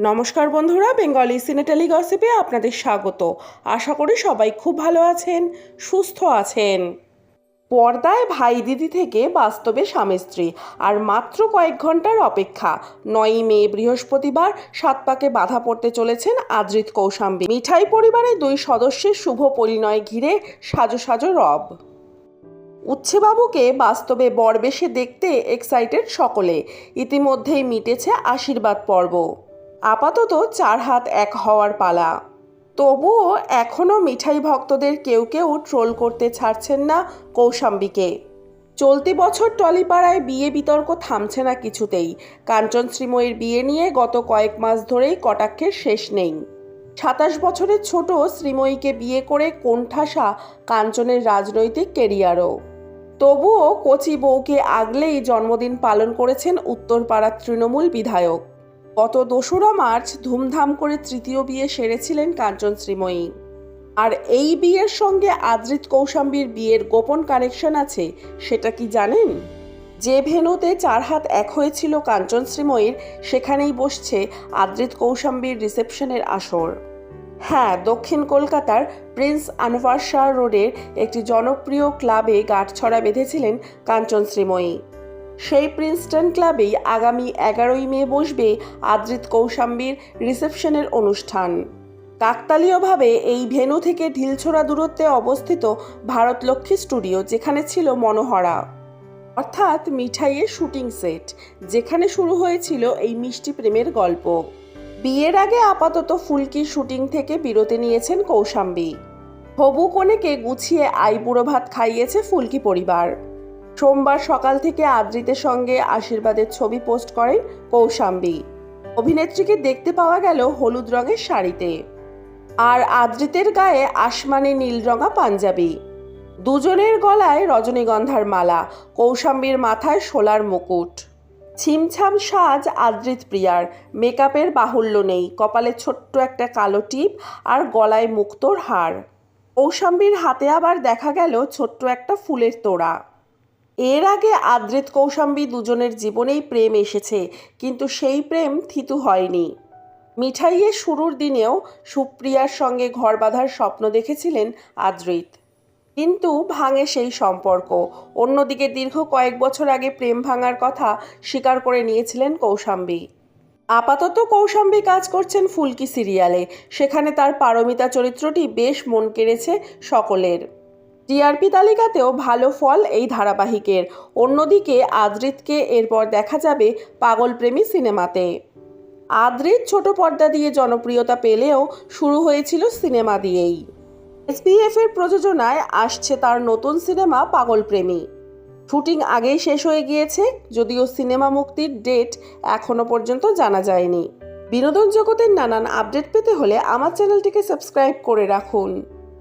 নমস্কার বন্ধুরা, বেঙ্গলি সিনেটালি গসিপে আপনাদের স্বাগত। আশা করি সবাই খুব ভালো আছেন, সুস্থ আছেন। পর্দায় ভাই দিদি থেকে বাস্তবে স্বামী স্ত্রী, আর মাত্র কয়েক ঘণ্টার অপেক্ষা। নয়ই মে, বৃহস্পতিবার সাত পাকে বাধা পড়তে চলেছেন আদ্রিত কৌশাম্বী। মিঠাই পরিবারের দুই সদস্যের শুভ পরিণয় ঘিরে সাজো সাজো রব। উচ্ছেবাবুকে বাস্তবে বরবেশে দেখতে এক্সাইটেড সকলে। ইতিমধ্যেই মিটেছে আশীর্বাদ পর্ব। আপাতত চার হাত এক হওয়ার পালা। তবুও এখনও মিঠাই ভক্তদের কেউ কেউ ট্রোল করতে ছাড়ছেন না কৌশাম্বীকে। চলতি বছর টলিপাড়ায় বিয়ে বিতর্ক থামছে না কিছুতেই। কাঞ্চন শ্রীময়ীর বিয়ে নিয়ে গত কয়েক মাস ধরেই কটাক্ষের শেষ নেই। সাতাশ বছরের ছোট শ্রীময়ীকে বিয়ে করে কোণঠাসা কাঞ্চনের রাজনৈতিক কেরিয়ারও। তবুও কচি বউকে আগলেই জন্মদিন পালন করেছেন উত্তরপাড়ার তৃণমূল বিধায়ক। গত দোসরা মার্চ ধুমধাম করে তৃতীয় বিয়ে সেরেছিলেন কাঞ্চন শ্রীময়ী। আর এই বিয়ের সঙ্গে আদ্রিত কৌশাম্বীর বিয়ের গোপন কানেকশন আছে, সেটা কি জানেন? যে ভেনুতে চার হাত এক হয়েছিল কাঞ্চন শ্রীময়ীর, সেখানেই বসছে আদ্রিত কৌশাম্বীর রিসেপশনের আসর। হ্যাঁ দক্ষিণ কলকাতার প্রিন্স আনভার শাহ রোডের একটি জনপ্রিয় ক্লাবে গাঁটছড়া বেঁধেছিলেন কাঞ্চন শ্রীময়ী। সেই প্রিন্সটন ক্লাবেই আগামী এগারোই মে বসবে আদ্রিত কৌশাম্বীর রিসেপশনের অনুষ্ঠান। কাকতালীয়ভাবে এই ভেনু থেকে ঢিলছোড়া দূরত্বে অবস্থিত ভারতলক্ষ্মী স্টুডিও, যেখানে ছিল মনোহরা। অর্থাৎ মিঠাইয়ের শুটিং সেট, যেখানে শুরু হয়েছিল এই মিষ্টি প্রেমের গল্প। বিয়ের আগে আপাতত ফুলকির শুটিং থেকে বিরতি নিয়েছেন কৌশাম্বী। হবু কনেকে গুছিয়ে আইবুড়ো ভাত খাইয়েছে ফুলকি পরিবার। সোমবার সকাল থেকে আদ্রিতের সঙ্গে আশীর্বাদের ছবি পোস্ট করেন কৌশাম্বী। অভিনেত্রীকে দেখতে পাওয়া গেল হলুদ রঙের শাড়িতে। আর আদ্রিতের গায়ে আসমানি নীল রঙা পাঞ্জাবি। দুজনের গলায় রজনীগন্ধার মালা, কৌশাম্বীর মাথায় শোলার মুকুট। ছিমছাম সাজ আদ্রিত প্রিয়ার, মেকআপের বাহুল্য নেই, কপালে ছোট্ট একটা কালো টিপ আর গলায় মুক্তোর হার। কৌশাম্বীর হাতে আবার দেখা গেল ছোট্ট একটা ফুলের তোড়া। এর আগে আদ্রিত কৌশাম্বী দুজনের জীবনেই প্রেম এসেছে, কিন্তু সেই প্রেম থিতু হয়নি। মিঠাইয়ের শুরুর দিনেও সুপ্রিয়ার সঙ্গে ঘর বাঁধার স্বপ্ন দেখেছিলেন আদ্রিত। কিন্তু ভাঙে সেই সম্পর্ক। অন্যদিকে দীর্ঘ কয়েক বছর আগে প্রেম ভাঙার কথা স্বীকার করে নিয়েছিলেন কৌশাম্বী। আপাতত কৌশাম্বী কাজ করছেন ফুলকি সিরিয়ালে। সেখানে তার পারমিতা চরিত্রটি বেশ মন কেড়েছে সকলের। টিআরপি তালিকাতেও ভালো ফল এই ধারাবাহিকের। অন্যদিকে আদ্রিতকে এরপর দেখা যাবে পাগলপ্রেমী সিনেমাতে। আদ্রিত ছোট পর্দা দিয়ে জনপ্রিয়তা পেলেও শুরু হয়েছিল সিনেমা দিয়েই। এসপিএফ এর প্রযোজনায় আসছে তার নতুন সিনেমা পাগলপ্রেমী। শুটিং আগেই শেষ হয়ে গিয়েছে, যদিও সিনেমা মুক্তির ডেট এখনও পর্যন্ত জানা যায়নি। বিনোদন জগতের নানান আপডেট পেতে হলে আমার চ্যানেলটিকে সাবস্ক্রাইব করে রাখুন।